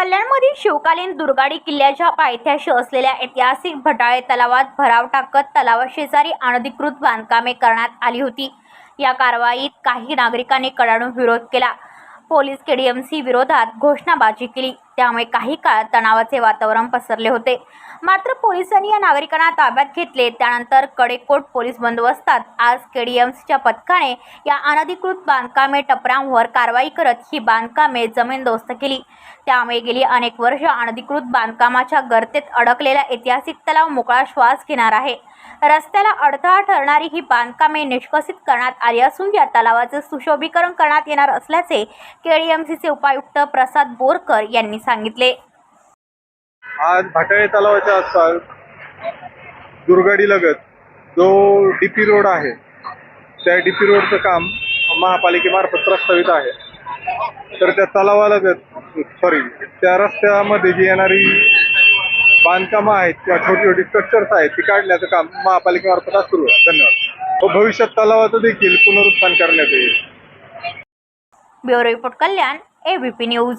कल्याणमधील शिवकालीन दुर्गाडी किल्ल्याच्या पायथ्याशी असलेल्या ऐतिहासिक भटाळे तलावात भराव टाकत तलावाशेजारी अनधिकृत बांधकामे करण्यात आली होती. या कारवाईत काही नागरिकांनी कडाडून विरोध केला. पोलीस केडीएमसी विरोधात घोषणाबाजी केली. त्यामुळे काही काळ तणावाचे वातावरण पसरले होते. मात्र पोलिसांनी या नागरिकांना ताब्यात घेतले. त्यानंतर कडेकोट पोलीस बंदोबस्तात आज केडीएमसीच्या पथकाने या अनधिकृत बांधकामे टपरांवर कारवाई करत ही बांधकामे जमीनदोस्त केली. त्यामुळे गेली अनेक वर्ष अनधिकृत बांधकामाच्या गर्तेत अडकलेला ऐतिहासिक तलाव मोकळा श्वास घेणार आहे. रस्त्याला अडथळा ठरणारी ही बांधकामे निष्कसित करण्यात आली असून या तलावाचे सुशोभीकरण करण्यात येणार असल्याचे केडीएमसीचे उपायुक्त प्रसाद बोरकर यांनी सांगितले. आज भाटाळे तलावाच्या आसपास दुर्गाडी लगत जो डीपी रोड आहे त्या डीपी रोडचं काम महापालिकेमार्फत प्रस्तावित आहे. तर त्या तलावालगत सॉरी त्या रस्त्यामध्ये जी येणारी बांधकामं आहेत किंवा छोटी छोटी स्ट्रक्चर्स आहेत ती काढण्याचं काम महापालिकेमार्फत आज सुरू आहे. धन्यवाद. व भविष्यात तलावाचं देखील पुनरुत्थान करण्यात येईल. Bureau report Kalyan ABP news